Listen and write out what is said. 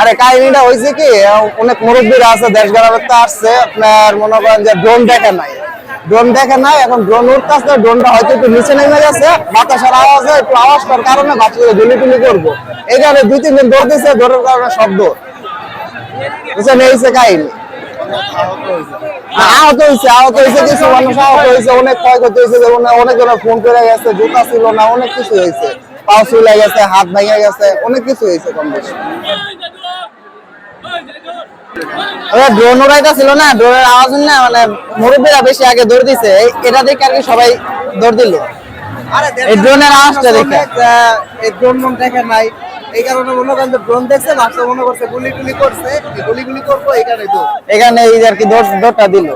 আরে কাহিনীটা হয়েছে কি, অনেক মুরব্বীরা আছে, দেশ গ্রামের তো আসছে, আপনার মনে করেন যে ড্রোন দেখে নাই। ড্রোন দেখে নাই, এখন ড্রোন উঠতে আসছে ড্রোনটা হয়তো একটু নিচে নেমে গেছে, বাতাসের আওয়াজে একটু আওয়াজ করার কারণে বাচ্চাকে গুলি টুলি করব। এই কারণে দুই তিন দিন দৌড় দিচ্ছে কারণে শব্দ বুঝছেন, এই কাহিনী। আহত হয়েছে আহত হয়েছে কিছু মানুষ, আহত হয়েছে অনেক ক্ষয়ক্ষতি হয়েছে যেমন অনেক জনের ফোন করে গেছে, জুতা ছিল না, অনেক কিছু হয়েছে পাও চুলে গেছে, হাত ভেঙে গেছে, অনেক কিছু হয়েছে কম বেশি। ড্রোন উড়াইটা ছিল না ড্রোনের আওয়াজ না মানে মুরব্বীরা বেশি আগে দৌড় দিছে। এটা দেখে আর কি সবাই দৌড় দিল। এই ড্রোনের আওয়াজটা দেখে। এই ড্রোন মন দেখে নাই। এই কারণে মনে করেন যে ড্রোন দেখছে লাস্টে মনে করছে গুলি গুলি করছে। গুলি গুলি করব এখানে তো এখানে এই আর কি দৌড় দৌড়টা দিল।